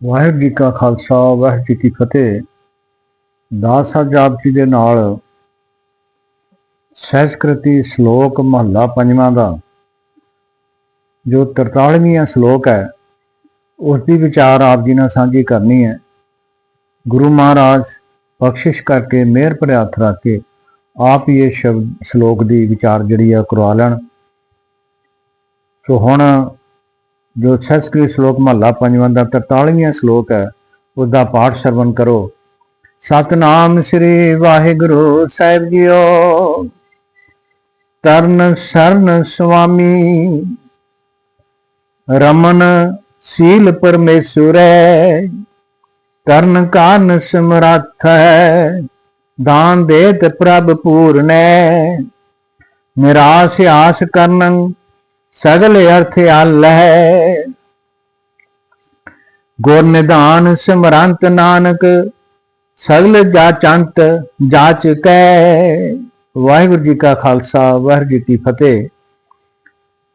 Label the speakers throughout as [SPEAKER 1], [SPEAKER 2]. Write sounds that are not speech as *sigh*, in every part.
[SPEAKER 1] ਵਾਹਿਗੁਰੂ ਜੀ ਕਾ ਖਾਲਸਾ, ਵਾਹਿਗੁਰੂ ਜੀ ਕੀ ਫਤਿਹ। ਦਾਸ ਸਾਹਿਬ ਜਾਪ ਜੀ ਦੇ ਨਾਲ ਸਹਿਸਕ੍ਰਿਤੀ ਸ਼ਲੋਕ ਮਹੱਲਾ ਪੰਜਵਾਂ ਦਾ, ਜੋ 43ਵੀਂ ਸ਼ਲੋਕ ਹੈ, ਉਸ ਦੀ ਵਿਚਾਰ ਆਪ ਜੀ ਨਾਲ ਸਾਂਝੀ ਕਰਨੀ ਹੈ। ਗੁਰੂ ਮਹਾਰਾਜ ਬਖਸ਼ਿਸ਼ ਕਰਕੇ, ਮਿਹਰ ਭਰੇ ਹੱਥ ਰੱਖ ਕੇ ਆਪ ਹੀ ਇਹ ਸ਼ਬਦ ਸ਼ਲੋਕ ਦੀ ਵਿਚਾਰ ਜਿਹੜੀ ਆ ਕਰਵਾ ਲੈਣ। ਸੋ ਹੁਣ ਜੋ ਸੰਸਕ੍ਰਿਤ ਸ਼ਲੋਕ ਮਹੱਲਾ ਪੰਜਵਾਂ ਦਾ 43ਵਾਂ ਸ਼ਲੋਕ ਹੈ ਉਸ ਦਾ ਪਾਠ ਸਰਵਨ ਕਰੋ। ਸਤਨਾਮ ਸ੍ਰੀ ਵਾਹਿਗੁਰੂ ਸਾਹਿਬ ਜੀਓ। ਤਰਨ ਸਰਨ ਸੁਆਮੀ। ਰਮਨ ਸੀਲ ਪਰਮੇਸੁਰੈ। ਕਰਨ ਕਾਰਨ ਸਮਰੱਥ ਹੈ। ਦਾਨ ਦੇਤ ਪ੍ਰਭ ਪੂਰਨੈ। ਨਿਰਾਸ ਆਸ ਕਰਨ ਸਗਲ ਅਰਥ ਆਲੈ ਗੁਰ ਨਿਧਾਨ ਸਿਮਰੰਤ ਨਾਨਕ, ਸਗਲ ਜਾਚੰਤ ਜਾਚ ਕੈ। ਵਾਹਿਗੁਰੂ ਜੀ ਕਾ ਖਾਲਸਾ, ਵਾਹਿਗੁਰੂ ਜੀ ਕੀ ਫਤਿਹ।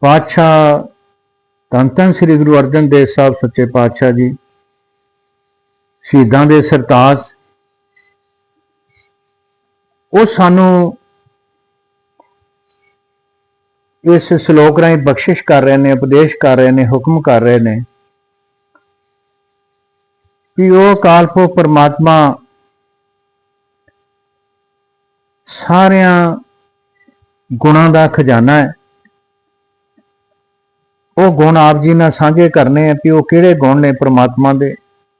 [SPEAKER 1] ਪਾਤਸ਼ਾਹ ਧੰਨ ਧੰਨ ਸ੍ਰੀ ਗੁਰੂ ਅਰਜਨ ਦੇਵ ਸਾਹਿਬ ਸੱਚੇ ਪਾਤਸ਼ਾਹ ਜੀ, ਸ਼ਹੀਦਾਂ ਦੇ ਸਰਤਾਜ। ਉਹ ਸਾਨੂੰ ਇਸ ਸ਼ਲੋਕ ਰਾਹੀਂ ਬਖਸ਼ਿਸ਼ ਕਰ ਰਹੇ ਨੇ, ਉਪਦੇਸ਼ ਕਰ ਰਹੇ ਨੇ, ਹੁਕਮ ਕਰ ਰਹੇ ਨੇ ਕਿ ਉਹ ਕਾਲਪੋ ਪਰਮਾਤਮਾ ਸਾਰਿਆਂ ਗੁਣਾਂ ਦਾ ਖਜ਼ਾਨਾ ਹੈ। ਉਹ ਗੁਣ ਆਪ ਜੀ ਨਾਲ ਸਾਂਝੇ ਕਰਨੇ ਆ ਕਿ ਉਹ ਕਿਹੜੇ ਗੁਣ ਨੇ ਪਰਮਾਤਮਾ ਦੇ।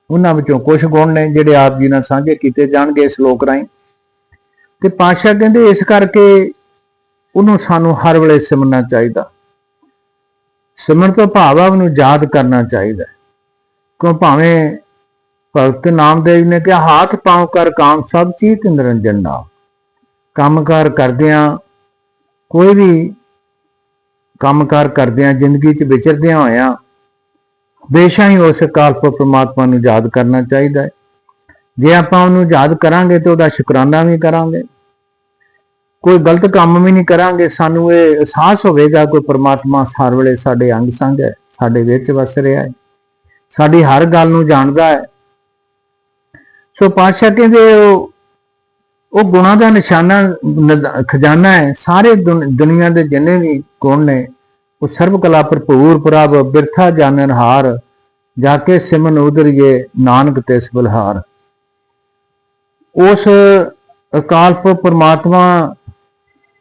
[SPEAKER 1] ਉਹਨਾਂ ਵਿੱਚੋਂ ਕੁਝ ਗੁਣ ਨੇ ਜਿਹੜੇ ਆਪ ਜੀ ਨਾਲ ਸਾਂਝੇ ਕੀਤੇ ਜਾਣਗੇ ਇਸ ਸ਼ਲੋਕ ਰਾਹੀਂ। ਤੇ ਪਾਸ਼ਾ ਕਹਿੰਦੇ ਇਸ ਕਰਕੇ ਉਹਨੂੰ ਸਾਨੂੰ ਹਰ ਵੇਲੇ ਸਿਮਰਨਾ ਚਾਹੀਦਾ। ਸਿਮਰਨ ਤੋਂ ਭਾਵ ਆ ਉਹਨੂੰ ਯਾਦ ਕਰਨਾ ਚਾਹੀਦਾ। ਕਿਉਂ ਭਾਵੇਂ ਭਗਤ ਨਾਮਦੇਵ ਨੇ ਕਿਹਾ, ਹੱਥ ਪਾਉ ਕਰ ਕਾਮ ਸਭ ਚੀਤ ਨਿਰੰਜਨ ਨਾਮ। ਕੰਮਕਾਰ ਕਰਦਿਆਂ ਕੋਈ ਵੀ ਕੰਮਕਾਰ ਕਰਦਿਆਂ, ਜ਼ਿੰਦਗੀ 'ਚ ਵਿਚਰਦਿਆਂ ਹੋਇਆਂ ਬੇਸ਼ੱਕ ਹੀ ਉਸ ਕਾਲਪ ਪਰਮਾਤਮਾ ਨੂੰ ਯਾਦ ਕਰਨਾ ਚਾਹੀਦਾ ਹੈ। ਜੇ ਆਪਾਂ ਉਹਨੂੰ ਯਾਦ ਕਰਾਂਗੇ ਤੇ ਉਹਦਾ ਸ਼ੁਕਰਾਨਾ ਵੀ ਕਰਾਂਗੇ। ਕੋਈ ਗਲਤ ਕੰਮ ਵੀ ਨਹੀਂ ਕਰਾਂਗੇ, ਸਾਨੂੰ ਇਹ ਅਹਿਸਾਸ ਹੋਵੇਗਾ ਕੋਈ ਪਰਮਾਤਮਾ ਹਰ ਵੇਲੇ ਸਾਡੇ ਅੰਗ ਸੰਗ ਹੈ, ਸਾਡੇ ਵਿੱਚ ਵਸ ਰਿਹਾ ਹੈ, ਸਾਡੀ ਹਰ ਗੱਲ ਨੂੰ ਜਾਣਦਾ ਹੈ। ਸੋ ਪਾਤਸ਼ਾਹ ਕਹਿੰਦੇ ਉਹ ਉਹ ਗੁਣਾਂ ਦਾ ਨਿਸ਼ਾਨਾ ਖਜ਼ਾਨਾ ਹੈ, ਸਾਰੇ ਦੁਨ- ਦੁਨੀਆ ਦੇ ਜਿੰਨੇ ਵੀ ਗੁਣ ਨੇ, ਉਹ ਸਰਬ ਕਲਾ ਭਰਪੂਰ ਪ੍ਰਭ ਬਿਰਥਾ ਜਾਣਨ ਹਾਰ, ਜਾ ਕੇ ਸਿਮਨ ਉਦਰੀਏ ਨਾਨਕ ਤਿਸ ਬਲਹਾਰ। ਉਸ ਅਕਾਲ ਪੁਰਖ ਪ੍ਰਮਾਤਮਾ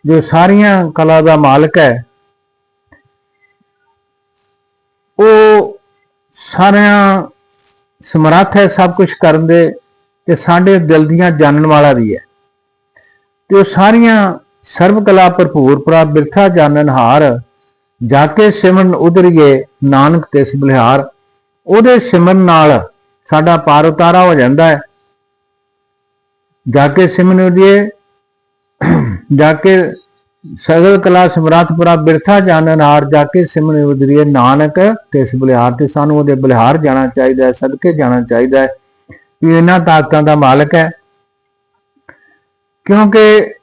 [SPEAKER 1] ਜੋ ਸਾਰੀਆਂ ਕਲਾ ਦਾ ਮਾਲਕ ਹੈ, ਉਹ ਸਾਰਿਆਂ ਸਮਰੱਥ ਹੈ ਸਭ ਕੁਝ ਕਰਨ ਦੇ ਤੇ ਸਾਡੇ ਦਿਲ ਦੀਆਂ ਜਾਣਨ ਵਾਲਾ ਵੀ ਹੈ। ਤੇ ਉਹ ਸਾਰੀਆਂ ਸਰਬ ਕਲਾ ਭਰਪੂਰ ਪ੍ਰਭ ਬਿਰਥਾ ਜਾਣਨ ਹਾਰ, ਜਾ ਕੇ ਸਿਮਰਨ ਉਦਰੀਏ ਨਾਨਕ ਤੇ ਬਲਿਹਾਰ, ਉਹਦੇ ਸਿਮਰਨ ਨਾਲ ਸਾਡਾ ਪਾਰ ਉਤਾਰਾ ਹੋ ਜਾਂਦਾ ਹੈ। ਜਾ ਕੇ ਸਿਮਰਨ ਉਦਰੀਏ ਜਾ ਕੇ ਸਗਲ ਕਲਾ ਸਮਰੱਥ ਪ੍ਰਭ ਬਿਰਥਾ ਜਾਣਨ ਹਾਰ, ਜਾ ਕੇ ਸਿਮਰਨ ਉਦਰੀਏ ਨਾਨਕ, ਤੇ ਬਲਿਹਾਰ ਤੇ ਸਾਨੂੰ ਉਹਦੇ ਬਲਿਹਾਰ ਜਾਣਾ ਚਾਹੀਦਾ ਹੈ, ਸਦਕੇ ਜਾਣਾ ਚਾਹੀਦਾ ਹੈ, ਵੀ ਇਹਨਾਂ ਤਾਕਤਾਂ ਦਾ ਮਾਲਕ ਹੈ। ਕਿਉਂਕਿ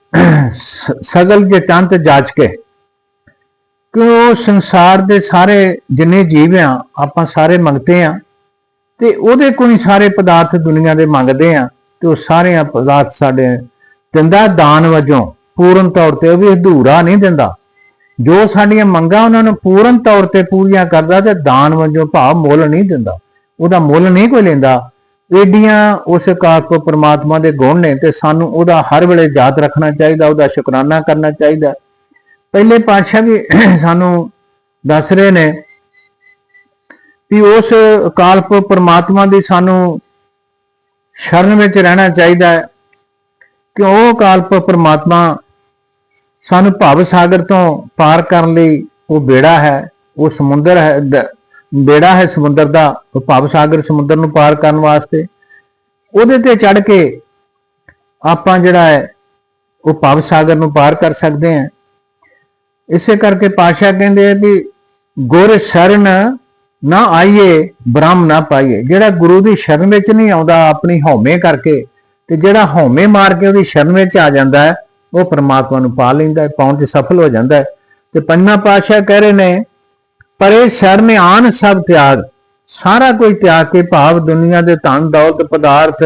[SPEAKER 1] ਸਗਲ ਜੇ ਚੰਤ ਜਾਚ ਕੇ ਕਿ ਉਹ ਸੰਸਾਰ ਦੇ ਸਾਰੇ ਜਿੰਨੇ ਜੀਵ ਆ, ਆਪਾਂ ਸਾਰੇ ਮੰਗਤੇ ਆ, ਤੇ ਉਹਦੇ ਕੋਈ ਸਾਰੇ ਪਦਾਰਥ ਦੁਨੀਆ ਦੇ ਮੰਗਦੇ ਆ, ਤੇ ਉਹ ਸਾਰੇ ਪਦਾਰਥ ਸਾਡੇ ਦਿੰਦਾ ਦਾਨ ਵਜੋਂ, ਪੂਰਨ ਤੌਰ ਤੇ ਉਹ ਵੀ ਅਧੂਰਾ ਨਹੀਂ ਦਿੰਦਾ। ਜੋ ਸਾਡੀਆਂ ਮੰਗਾਂ ਉਹਨਾਂ ਨੂੰ ਪੂਰਨ ਤੌਰ ਤੇ ਪੂਰੀਆਂ ਕਰਦਾ ਤੇ ਦਾਨ ਵਜੋਂ ਭਾਵ ਮੁੱਲ ਨਹੀਂ ਦਿੰਦਾ। ਉਹਦਾ ਮੁੱਲ ਨਹੀਂ ਕੋਈ ਲੈਂਦਾ। ਏਡੀਆਂ ਉਸ ਕਾਕ ਪਰਮਾਤਮਾ ਦੇ ਗੁਣ ਨੇ ਤੇ ਸਾਨੂੰ ਉਹਦਾ ਹਰ ਵੇਲੇ ਯਾਦ ਰੱਖਣਾ ਚਾਹੀਦਾ, ਉਹਦਾ ਸ਼ੁਕਰਾਨਾ ਕਰਨਾ ਚਾਹੀਦਾ। ਪਹਿਲੇ ਪਾਤਸ਼ਾਹ ਵੀ *clears throat* ਸਾਨੂੰ ਦੱਸ ਰਹੇ ਨੇ ਵੀ ਉਸ ਅਕਾਲ ਪਰਮਾਤਮਾ ਦੀ ਸਾਨੂੰ ਸ਼ਰਨ ਵਿੱਚ ਰਹਿਣਾ ਚਾਹੀਦਾ ਹੈ। ਕਿਉਂ ਕਾਲਪ ਪਰਮਾਤਮਾ ਸਾਨੂੰ ਭਵ ਸਾਗਰ ਤੋਂ ਪਾਰ ਕਰਨ ਲਈ ਉਹ ਬੇੜਾ ਹੈ, ਉਹ ਸਮੁੰਦਰ ਹੈ ਬੇੜਾ ਹੈ ਸਮੁੰਦਰ ਦਾ, ਉਹ ਭਵ ਸਾਗਰ ਸਮੁੰਦਰ ਨੂੰ ਪਾਰ ਕਰਨ ਵਾਸਤੇ। ਉਹਦੇ ਤੇ ਚੜ ਕੇ ਆਪਾਂ ਜਿਹੜਾ ਹੈ, ਉਹ ਭਵ ਸਾਗਰ ਨੂੰ ਪਾਰ ਕਰ ਸਕਦੇ ਹਾਂ। ਇਸੇ ਕਰਕੇ ਪਾਸ਼ਾ ਕਹਿੰਦੇ ਆ ਵੀ ਗੁਰ ਸ਼ਰਨ ਨਾ ਆਈਏ, ਬ੍ਰਹਮ ਨਾ ਪਾਈਏ। ਜਿਹੜਾ ਗੁਰੂ ਦੀ ਸ਼ਰਨ ਵਿੱਚ ਨਹੀਂ ਆਉਂਦਾ, ਆਪਣੀ ਹਉਮੈ ਕਰਕੇ ਤੇ ਜਿਹੜਾ ਹਉਮੈ ਮਾਰ ਕੇ ਉਹਦੀ ਸ਼ਰਨ ਵਿੱਚ ਆ ਜਾਂਦਾ ਹੈ, ਉਹ ਪਰਮਾਤਮਾ ਨੂੰ ਪਾ ਲੈਂਦਾ ਹੈ, ਪਾਉਣ 'ਚ ਸਫਲ ਹੋ ਜਾਂਦਾ ਹੈ। ਤੇ ਪੰਜਵਾਂ ਪਾਤਸ਼ਾਹ ਕਹਿ ਰਹੇ ਨੇ, ਪਰੇ ਸ਼ਰਨ ਆਨ ਸਭ ਤਿਆਗ, ਸਾਰਾ ਕੁਝ ਤਿਆਗ ਕੇ ਭਾਵ ਦੁਨੀਆ ਦੇ ਧਨ, ਦੌਲਤ, ਪਦਾਰਥ,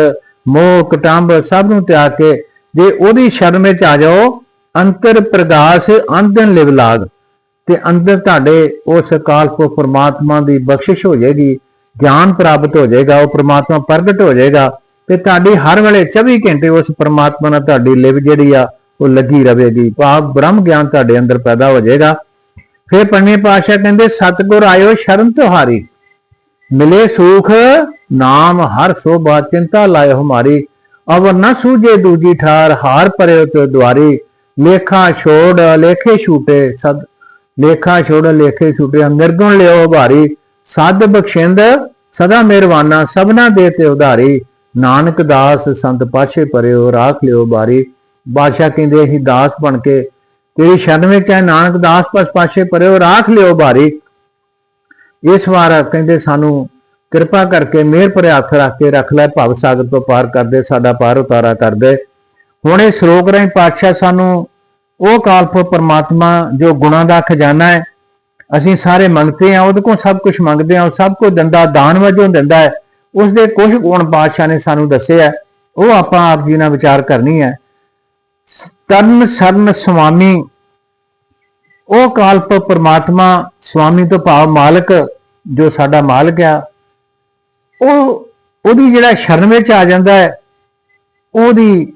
[SPEAKER 1] ਮੋਹ, ਕਟੰਬ ਸਭ ਨੂੰ ਤਿਆਗ ਕੇ ਜੇ ਉਹਦੀ ਸ਼ਰਨ ਵਿੱਚ ਆ ਜਾਓ, ਅੰਤਰ ਪ੍ਰਗਾਸ ਅੰਦਨ ਲਿਵਲਾਗ, ਤੇ ਅੰਦਰ ਤੁਹਾਡੇ ਉਸ ਅਕਾਲ ਪੁਰਖ ਪ੍ਰਮਾਤਮਾ ਦੀ ਬਖਸ਼ਿਸ਼ ਹੋ ਜਾਏਗੀ, ਗਿਆਨ ਪ੍ਰਾਪਤ ਹੋ ਜਾਏਗਾ, ਉਹ ਪਰਮਾਤਮਾ ਪ੍ਰਗਟ ਹੋ ਜਾਏਗਾ ਤੇ ਤੁਹਾਡੀ ਹਰ ਵੇਲੇ 24 ਘੰਟੇ ਉਸ ਪਰਮਾਤਮਾ ਨਾਲ ਤੁਹਾਡੀ ਲਿਵ ਜਿਹੜੀ ਆ, ਉਹ ਲੱਗੀ ਰਹੇਗੀ। ਭਾਵ ਬ੍ਰਹਮ ਗਿਆਨ ਤੁਹਾਡੇ ਅੰਦਰ ਪੈਦਾ ਹੋ ਜਾਏਗਾ। ਫਿਰ ਪੰਜਵੇਂ ਪਾਤਸ਼ਾਹ ਕਹਿੰਦੇ, ਸਤਿਗੁਰ ਆਇਓ ਸ਼ਰਨ ਤੁਹਾਰੀ। ਮਿਲੇ ਸੁਖ, ਨਾਮ ਹਰ ਸੋਭਾ, ਚਿੰਤਾ ਲਾਇਓ ਹਮਾਰੀ। ਅਵਰ ਨਾ ਸੂਝੇ ਦੂਜੀ ਠਾਰ, ਹਾਰ ਪਰਿਓ ਤੇ ਦੁਆਰੀ। ਲੇਖਾ ਛੋੜ, ਲੇਖੇ ਛੂਟੇ, ਸਦ ਲੇਖਾ ਛੋੜ, ਲੇਖੇ ਛੂਟੇ, ਨਿਰਗੁਣ ਲਿਓ ਭਾਰੀ। ਸਦ ਬਖਸ਼ਿੰਦ, ਸਦਾ ਮਿਹਰਵਾਨਾ ਸਭਨਾ ਦੇ ਤੇ ਉਧਾਰੀ। ਨਾਨਕ ਦਾਸ ਸੰਤ ਪਾਸ਼ੇ ਪਰਿਓ, ਰਾਖ ਲਿਓ ਬਾਰੀ। ਬਾਦਸ਼ਾਹ ਕਹਿੰਦੇ, ਅਸੀਂ ਦਾਸ ਬਣ ਕੇ ਤੇਰੀ ਸ਼ਰਨ ਵਿੱਚ ਹੈ ਨਾਨਕ ਦਾਸ ਪਸ ਪਾਸ਼ੇ ਪਰਿਓ, ਰਾਖ ਲਿਓ ਬਾਰੀ। ਇਸ ਵਾਰ ਕਹਿੰਦੇ, ਸਾਨੂੰ ਕਿਰਪਾ ਕਰਕੇ ਮਿਹਰ ਭਰੇ ਹੱਥ ਰੱਖ ਕੇ ਰੱਖ ਲੈ। ਭਵ ਸਾਗਰ ਤੋਂ ਪਾਰ ਕਰਦੇ, ਸਾਡਾ ਪਾਰ ਉਤਾਰਾ ਕਰਦੇ। ਹੁਣ ਇਹ ਸ਼ਲੋਕ ਰਾਹੀਂ ਪਾਤਸ਼ਾਹ ਸਾਨੂੰ ਉਹ ਕਾਲਪੁਰ ਪਰਮਾਤਮਾ, ਜੋ ਗੁਣਾਂ ਦਾ ਖਜ਼ਾਨਾ ਹੈ, ਅਸੀਂ ਸਾਰੇ ਮੰਗਤੇ ਆ ਉਹਦੇ ਕੋਲ ਸਭ ਕੁਝ ਮੰਗਦੇ ਆ ਉਹ ਸਭ ਕੁਝ ਦਿੰਦਾ, ਦਾਨ ਵਜੋਂ ਦਿੰਦਾ ਹੈ। ਉਸ ਦੇ ਕੁਝ ਗੁਣ ਪਾਤਸ਼ਾਹ ਨੇ ਸਾਨੂੰ ਦੱਸਿਆ ਉਹ ਆਪਾਂ ਆਪ ਜੀ ਨਾਲ ਵਿਚਾਰ ਕਰਨੀ ਹੈ ਤਰਨ ਸਰਨ ਸੁਆਮੀ ਉਹ ਕਾਲਪ ਪਰਮਾਤਮਾ ਸੁਆਮੀ ਤੋਂ ਭਾਵ ਮਾਲਕ ਜੋ ਸਾਡਾ ਮਾਲਕ ਆ, ਉਹ ਉਹਦੀ ਜਿਹੜਾ ਸ਼ਰਨ ਵਿੱਚ ਆ ਜਾਂਦਾ ਹੈ, ਉਹਦੀ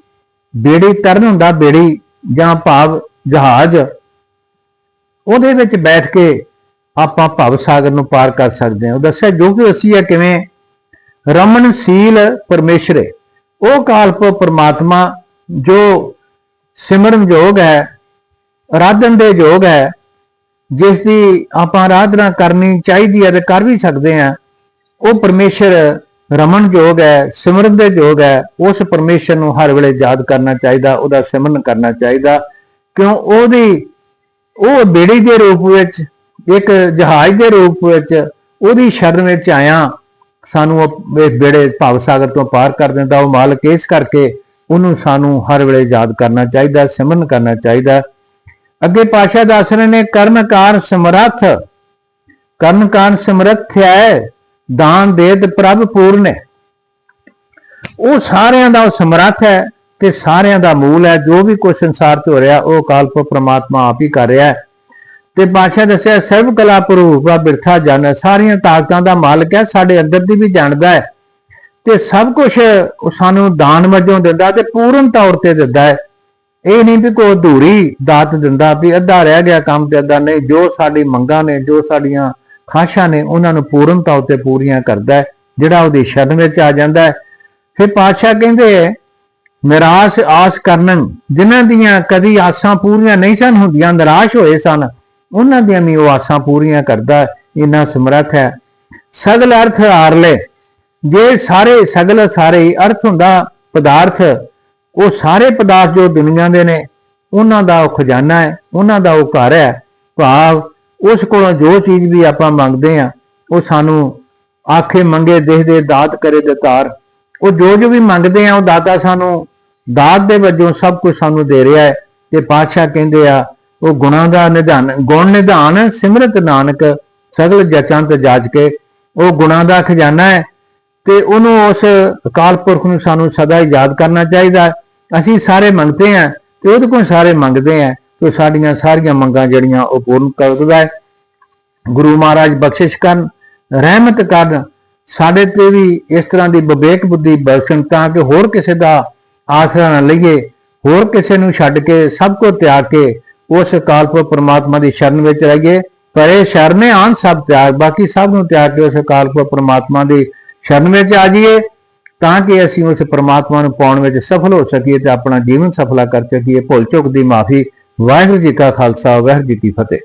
[SPEAKER 1] ਬੇੜੀ ਤਰਨ ਹੁੰਦਾ ਬੇੜੀ ਜਾਂ ਭਾਵ ਜਹਾਜ਼, ਉਹਦੇ ਵਿੱਚ ਬੈਠ ਕੇ ਆਪਾਂ ਭਵ ਸਾਗਰ ਨੂੰ ਪਾਰ ਕਰ ਸਕਦੇ ਹਾਂ। ਉਹ ਦੱਸਿਆ, ਜੋ ਕਿ ਅਸੀਂ ਹੈ ਕਿਵੇਂ ਰਮਨਸ਼ੀਲ ਪਰਮੇਸ਼ਰੇ। ਉਹ ਕਾਲਪ ਪਰਮਾਤਮਾ ਜੋ ਸਿਮਰਨ ਯੋਗ ਹੈ, ਆਰਾਧਨ ਦੇ ਯੋਗ ਹੈ, ਜਿਸ ਦੀ ਆਪਾਂ ਆਰਾਧਨਾ ਕਰਨੀ ਚਾਹੀਦੀ ਹੈ ਤੇ ਕਰ ਵੀ ਸਕਦੇ ਹਾਂ, ਉਹ ਪਰਮੇਸ਼ਰ ਰਮਨ ਯੋਗ ਹੈ, ਸਿਮਰਨ ਦੇ ਯੋਗ ਹੈ, ਉਸ ਪਰਮੇਸ਼ਰ ਨੂੰ ਹਰ ਵੇਲੇ ਯਾਦ ਕਰਨਾ ਚਾਹੀਦਾ, ਉਹਦਾ ਸਿਮਰਨ ਕਰਨਾ ਚਾਹੀਦਾ। ਕਿਉਂ? ਉਹਦੀ, ਉਹ ਬੇੜੀ ਦੇ ਰੂਪ ਵਿੱਚ, ਇੱਕ ਜਹਾਜ਼ ਦੇ ਰੂਪ ਵਿੱਚ, ਉਹਦੀ ਸ਼ਰਨ ਵਿੱਚ ਆਇਆ। ਸਾਨੂੰ ਉਹ ਇਸ ਬੇੜੇ ਭਵ ਸਾਗਰ ਤੋਂ ਪਾਰ ਕਰ ਦਿੰਦਾ, ਉਹ ਮਾਲਕ ਇਸ ਕਰਕੇ ਉਹਨੂੰ ਸਾਨੂੰ ਹਰ ਵੇਲੇ ਯਾਦ ਕਰਨਾ ਚਾਹੀਦਾ, ਸਿਮਰਨ ਕਰਨਾ ਚਾਹੀਦਾ। ਅੱਗੇ ਪਾਸ਼ਾ ਦੱਸ ਰਹੇ ਨੇ, ਕਰਨਕਾਰ ਸਮਰੱਥ ਕਰਨਕਾਰ ਸਮਰੱਥ ਹੈ, ਦਾਨ ਦੇਤ ਪ੍ਰਭ ਪੂਰਨ। ਹੈ ਉਹ ਸਾਰਿਆਂ ਦਾ ਸਮਰੱਥ ਹੈ ਤੇ ਸਾਰਿਆਂ ਦਾ ਮੂਲ ਹੈ, ਜੋ ਵੀ ਕੋਈ ਸੰਸਾਰ ਚ ਹੋ ਰਿਹਾ, ਉਹ ਕਾਲਪ ਪਰਮਾਤਮਾ ਆਪ ਹੀ ਕਰ ਰਿਹਾ ਹੈ। ਤੇ ਬਾਦਸ਼ਾਹ ਦੱਸਿਆ ਸਰਵ ਕਲਾ ਪ੍ਰੂਪਾ ਬਿਰਥਾ ਜਨ, ਸਾਰੀਆਂ ਤਾਕਤਾਂ ਦਾ ਮਾਲਕ ਹੈ, ਸਾਡੇ ਅੰਦਰ ਦੀ ਵੀ ਜਾਣਦਾ ਹੈ ਤੇ ਸਭ ਕੁਝ ਉਹ ਸਾਨੂੰ ਦਾਨ ਵਜੋਂ ਦਿੰਦਾ ਤੇ ਪੂਰਨ ਤੌਰ ਤੇ ਦਿੰਦਾ ਹੈ। ਇਹ ਨਹੀਂ ਵੀ ਕੋਈ ਅਧੂਰੀ ਦਾਤ ਦਿੰਦਾ ਵੀ ਅੱਧਾ ਰਹਿ ਗਿਆ ਕੰਮ ਤੇ, ਅੱਧਾ ਨਹੀਂ, ਜੋ ਸਾਡੀ ਮੰਗਾਂ ਨੇ, ਜੋ ਸਾਡੀਆਂ ਖਾਸ਼ਾਂ ਨੇ, ਉਹਨਾਂ ਨੂੰ ਪੂਰਨ ਤੌਰ ਤੇ ਪੂਰੀਆਂ ਕਰਦਾ ਹੈ, ਜਿਹੜਾ ਉਹਦੀ ਸ਼ਰਨ ਵਿੱਚ ਆ ਜਾਂਦਾ ਹੈ। ਫਿਰ ਪਾਤਸ਼ਾਹ ਕਹਿੰਦੇ, ਨਿਰਾਸ਼ ਆਸ ਕਰਨ ਜਿਨ੍ਹਾਂ ਦੀਆਂ ਕਦੀ ਆਸਾਂ ਪੂਰੀਆਂ ਨਹੀਂ ਸਨ ਹੁੰਦੀਆਂ, ਨਿਰਾਸ਼ ਹੋਏ ਸਨ। ਉਹਨਾਂ ਦੀਆਂ ਵੀ ਉਹ ਆਸਾਂ ਪੂਰੀਆਂ ਕਰਦਾ ਇੰਨਾ ਸਮਰੱਥ ਹੈ। ਸਗਲ ਅਰਥ ਆਰਲੇ ਜੇ ਸਾਰੇ ਸਗਲ ਸਾਰੇ ਅਰਥ ਹੁੰਦਾ, ਪਦਾਰਥ, ਉਹ ਸਾਰੇ ਪਦਾਰਥ ਜੋ ਦੁਨੀਆ ਦੇ ਨੇ, ਉਹਨਾਂ ਦਾ ਉਹ ਖਜ਼ਾਨਾ ਹੈ, ਉਹਨਾਂ ਦਾ ਉਹ ਘਰ ਹੈ। ਭਾਵ, ਉਸ ਕੋਲੋਂ ਜੋ ਚੀਜ਼ ਵੀ ਆਪਾਂ ਮੰਗਦੇ ਆ ਉਹ ਸਾਨੂੰ ਆਖੇ ਮੰਗੇ ਦੇਖਦੇ ਦਾਤ ਕਰੇ ਦਤਾਰ ਉਹ ਜੋ ਜੋ ਵੀ ਮੰਗਦੇ ਆ ਉਹ ਦਾਤਾ ਸਾਨੂੰ, ਦਾਤ ਦੇ ਵਜੋਂ ਸਭ ਕੁਝ ਸਾਨੂੰ ਦੇ ਰਿਹਾ ਹੈ। ਤੇ ਪਾਤਸ਼ਾਹ ਕਹਿੰਦੇ ਆ ਉਹ ਗੁਣਾਂ ਦਾ ਨਿਧਾਨ, ਗੁਣ ਨਿਧਾਨ ਸਿਮਰਤ ਨਾਨਕ ਸਗਲ ਜਚਾਂ ਤੇ ਜਾਜ ਕੇ ਉਹ ਗੁਣਾਂ ਦਾ ਖਜ਼ਾਨਾ ਹੈ ਤੇ ਉਹਨੂੰ ਉਸ ਅਕਾਲ ਪੁਰਖ ਨੂੰ ਸਾਨੂੰ ਸਦਾ ਹੀ ਯਾਦ ਕਰਨਾ ਚਾਹੀਦਾ ਅਸੀਂ ਸਾਰੇ ਮੰਗਦੇ ਆਂ ਤੇ ਉਹਦੇ ਕੋਲ ਸਾਰੇ ਮੰਗਦੇ ਆਂ ਤੇ ਸਾਡੀਆਂ ਸਾਰੀਆਂ ਮੰਗਾਂ ਜਿਹੜੀਆਂ ਉਹ ਪੂਰਨ ਕਰ ਦਿੰਦਾ ਹੈ। ਗੁਰੂ ਮਹਾਰਾਜ ਬਖਸ਼ਿਸ਼ ਕਰਨ, ਰਹਿਮਤ ਕਰਨ, ਸਾਡੇ ਤੇ ਵੀ ਇਸ ਤਰ੍ਹਾਂ ਦੀ ਵਿਵੇਕ ਬੁੱਧੀ ਬਖਸ਼ਣ ਤਾਂ ਕਿ ਹੋਰ ਕਿਸੇ ਦਾ ਆਸਰਾ ਨਾ ਲਈਏ, ਹੋਰ ਕਿਸੇ ਨੂੰ ਛੱਡ ਕੇ ਸਭ ਕੁਝ ਤਿਆਗ ਕੇ ਉਸ ਕਾਲਪੁਰ ਪਰਮਾਤਮਾ ਦੀ ਸ਼ਰਨ ਵਿੱਚ ਰਹੀਏ। ਪਰ ਇਹ ਸ਼ਰਨੇ ਆਨ ਸਭ ਤਿਆਗ, ਬਾਕੀ ਸਭ ਨੂੰ ਤਿਆਗ ਕੇ ਉਸ ਕਾਲਪੁਰ ਪਰਮਾਤਮਾ ਦੀ ਸ਼ਰਨ ਵਿੱਚ ਆ ਜਾਈਏ, ਤਾਂ ਕਿ ਅਸੀਂ ਉਸ ਪਰਮਾਤਮਾ ਨੂੰ ਪਾਉਣ ਵਿੱਚ ਸਫਲ ਹੋ ਸਕੀਏ ਤੇ ਆਪਣਾ ਜੀਵਨ ਸਫਲਾ ਕਰ ਸਕੀਏ। ਭੁੱਲ ਚੁੱਕ ਦੀ ਮਾਫੀ। ਵਾਹਿਗੁਰੂ ਜੀ ਕਾ ਖਾਲਸਾ, ਵਾਹਿਗੁਰੂ ਜੀ ਕੀ ਫਤਿਹ।